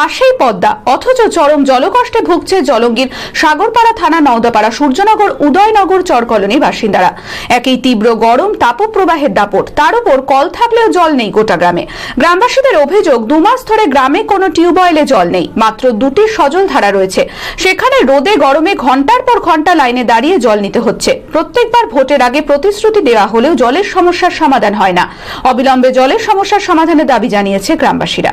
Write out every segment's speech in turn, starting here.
পাশেই পদ্মা, অথচ চরম জলকষ্টে ভুগছে জলঙ্গির সাগরপাড়া থানা নওদাপাড়া সূর্যনগর, উদয়নগর চরকলনি বাসিন্দারা। একই তীব্র গরম তাপপ্রবাহের দাপট, তার উপর কল থাকলেও জল নেই গোটা গ্রামে। গ্রামবাসীদের অভিযোগ, দু মাস ধরে গ্রামে কোনো টিউবওয়েলে জল নেই, মাত্র দুটি সজল ধারা রয়েছে। সেখানে রোদে গরমে ঘণ্টার পর ঘণ্টা লাইনে দাঁড়িয়ে জল নিতে হচ্ছে। প্রত্যেকবার ভোটের আগে প্রতিশ্রুতি দেওয়া হলেও জলের সমস্যার সমাধান হয় না। অবিলম্বে জলের সমস্যার সমাধানের দাবি জানিয়েছে গ্রামবাসীরা।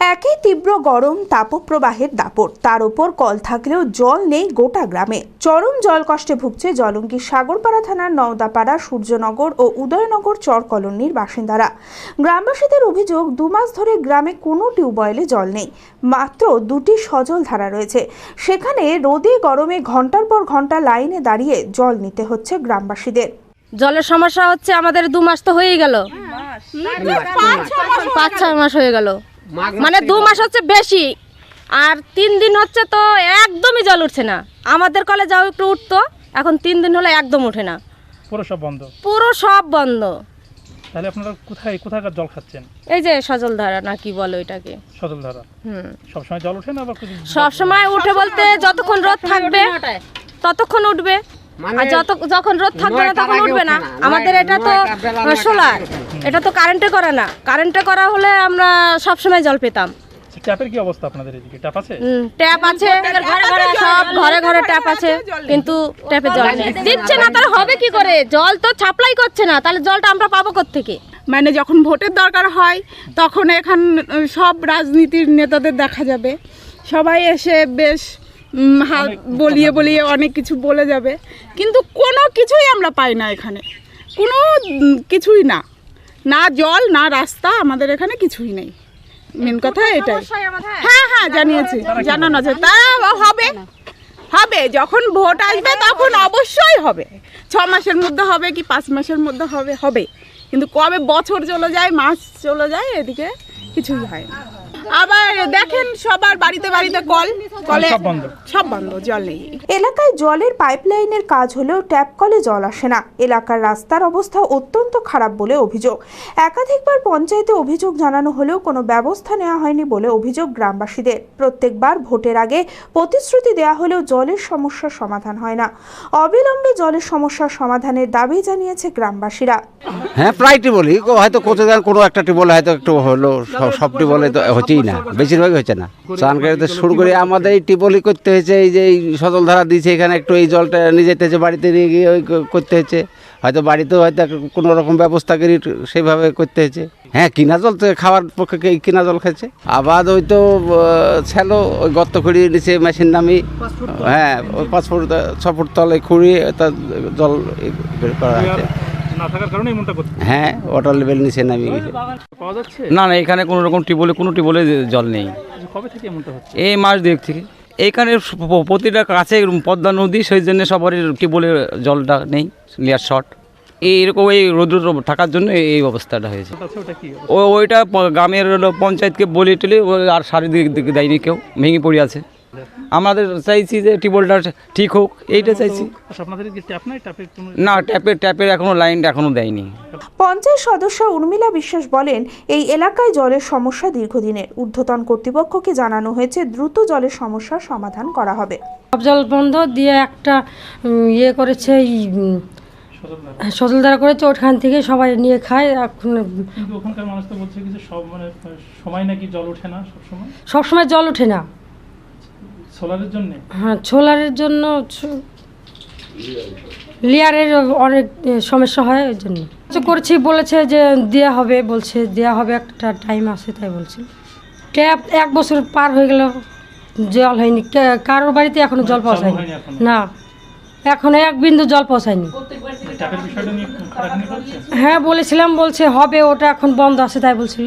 একই তীব্র গরম তাপপ্রবাহের দাপট। তার উপর কল থাকলেও জল নেই গোটা গ্রামে। চরম জল কষ্টে ভুগছে জলঙ্গির সাগরপাড়া থানার নওদাপাড়া সূর্যনগর ও উদয়নগর চর কলোনির বাসিন্দারা। গ্রামবাসীদের অভিযোগ দু মাস ধরে গ্রামে কোনো টিউবওয়েলে জল নেই। মাত্র দুটি সজল ধারা রয়েছে। সেখানে রোদে গরমে ঘণ্টার পর ঘণ্টা লাইনে দাঁড়িয়ে জল নিতে হচ্ছে গ্রামবাসীদের। জলের সমস্যা হচ্ছে আমাদের দু মাস তো হয়েই গেল। পাঁচ ছয় মাস হয়ে গেল। মানে দু মাস হচ্ছে বেশি। আর তিন দিন হচ্ছে তো একদমই জল উঠছে না। আমাদের কলে যাও একটু উঠতো এখন তিন দিন হলো একদম উঠে না। পুরো সব বন্ধ? পুরো সব বন্ধ। তাহলে আপনারা কোথায় কোথাকার জল খাচ্ছেন? এই যে সজল ধারা না কি বলো এটাকে সজল ধারা হুম। সবসময় জল ওঠে না আবার কিছু সব সময় উঠে বলতে যতক্ষণ রোদ থাকবে ততক্ষণ উঠবে। আর যত যখন রোদ থাকবে না তখন উঠবে না। আমাদের এটা তো সোলার। এটা তো কারেন্টে করা না। কারেন্টে করা হলে আমরা সব সময় জল পেতাম। ট্যাপের কি অবস্থা আপনাদের এদিকে? ট্যাপ আছে? ট্যাপ আছে ঘরে ঘরে সব ঘরে ঘরে ট্যাপ আছে কিন্তু ট্যাপে জল নেই। দিচ্ছে না তাহলে হবে কি করে? জল তো সাপ্লাই করছে না তাহলে জলটা আমরা পাবো থেকে মানে যখন ভোটের দরকার হয় তখন এখান সব রাজনীতির নেতাদের দেখা যাবে। সবাই এসে বেশ হাত বলিয়ে বলিয়ে অনেক কিছু বলে যাবে। কিন্তু কোনো কিছুই আমরা পাই না এখানে। কোনো কিছুই না। না জল না রাস্তা আমাদের এখানে কিছুই নেই। মেন কথা এটাই। হ্যাঁ হ্যাঁ জানিয়েছি। জানানো আছে তা হবে। হবে যখন ভোট আসবে তখন অবশ্যই হবে। ছ মাসের মধ্যে হবে কি পাঁচ মাসের মধ্যে হবে? হবে। কিন্তু কবে বছর চলে যায় মাস চলে যায় এদিকে কিছুই হয় না। আবার দেখেন সবার বাড়িতে বাড়িতে কল কলে সব বন্ধ। সব বন্ধ জল নেই। এলাকায় জলের পাইপলাইনের কাজ হলেও ট্যাপ কলে জল আসে না। এলাকার রাস্তার অবস্থা অত্যন্ত খারাপ বলে অভিযোগ। একাধিকবার পঞ্চায়েতে অভিযোগ জানানো হলেও কোনো ব্যবস্থা নেওয়া হয়নি বলে অভিযোগ গ্রামবাসীদের। প্রত্যেকবার ভোটের আগে প্রতিশ্রুতি দেওয়া হলেও জলের সমস্যার সমাধান হয় না। অবিলম্বে জলের সমস্যার সমাধানের দাবি জানিয়েছে গ্রামবাসীরা। হ্যাঁ প্রায় টিবলই হয়তো কোথাও কোনো একটা টিবল হয়তো একটু হলো সব- টিবলে তো হচ্ছেই না, বেশিরভাগই হচ্ছে না। স্নান করতে শুরু করে আমাদের এই টিপলি করতে হয়েছে, এই যে এই সজল ধারা দিয়েছে এখানে, একটু এই জলটা নিয়ে যেতে হচ্ছে বাড়িতে নিয়ে গিয়ে ওই করতে হচ্ছে হয়তো বাড়িতেও হয়তো কোনো রকম ব্যবস্থা করে সেইভাবে করতে হয়েছে। হ্যাঁ কিনা জল তো খাওয়ার পক্ষে কিনা জল খাচ্ছে আবার ওই তো ছেলো, ওই গর্ত খুঁড়িয়ে নিচে মেশিন নামি। হ্যাঁ ওই পাঁচ ফুট, ছ ফুট তলে খুঁড়িয়ে তার জল করা হচ্ছে না থাকার কারণে এমনটা করতে হ্যাঁ ওয়াটার লেভেল নিচে নামিয়ে গেছে। পাওয়া যাচ্ছে? না না এখানে কোনো রকম টিবলে কোনো টিবলে জল নেই। কবে থেকে এমনটা হচ্ছে? এই মাস দুয়েক থেকে। এইখানে প্রতিটা কাছে পদ্মা নদী সেই জন্য সবারই টিবলে জলটা নেই লেয়ার শর্ট এইরকম এই রৌদ্র থাকার জন্য এই অবস্থাটা হয়েছে। আছে ওটা কি ও ওইটা গ্রামের পঞ্চায়েতকে বলে টলে আর সারি দিকে দিকে দেয়নি কেউ ভেঙে পড়ে আছে। আমাদের চাইছি যে টিবলটা ঠিক হোক এইটা চাইছি। কি না ট্যাপের ট্যাপের এখনও লাইনটা এখনও দেয়নি। পঞ্চায়েত সদস্য উর্মিলা বিশ্বাস বলেন এই এলাকায় জলের সমস্যা দীর্ঘদিনের। ঊর্ধ্বতন কর্তৃপক্ষকে জানানো হয়েছে দ্রুত জলের সমস্যার সমাধান করা হবে। জল বন্ধ দিয়ে একটা ইয়ে করেছে সজলধারা করেছে ওখান থেকে সবাই নিয়ে খায় এখন ওখানকার মানুষ তো বলছে কিছু সব মানে সময় নাকি জল ওঠে না সব সময় সবসময় জল ওঠে না। সোলারের জন্য হ্যাঁ সোলারের জন্য লেয়ারের অনেক সমস্যা হয় ওই জন্য। তো করছি বলেছে যে দেওয়া হবে বলছে দেওয়া হবে একটা টাইম আছে তাই বলছে। ট্যাপ এক বছর পার হয়ে গেল জল হয়নি। কারোর বাড়িতে এখনও জল পৌঁছায়নি। না এখনও এক বিন্দু জল পৌঁছায়নি। হ্যাঁ বলেছিলাম বলছে হবে ওটা এখন বন্ধ আছে তাই বলছিল।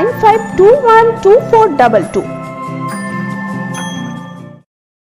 95212422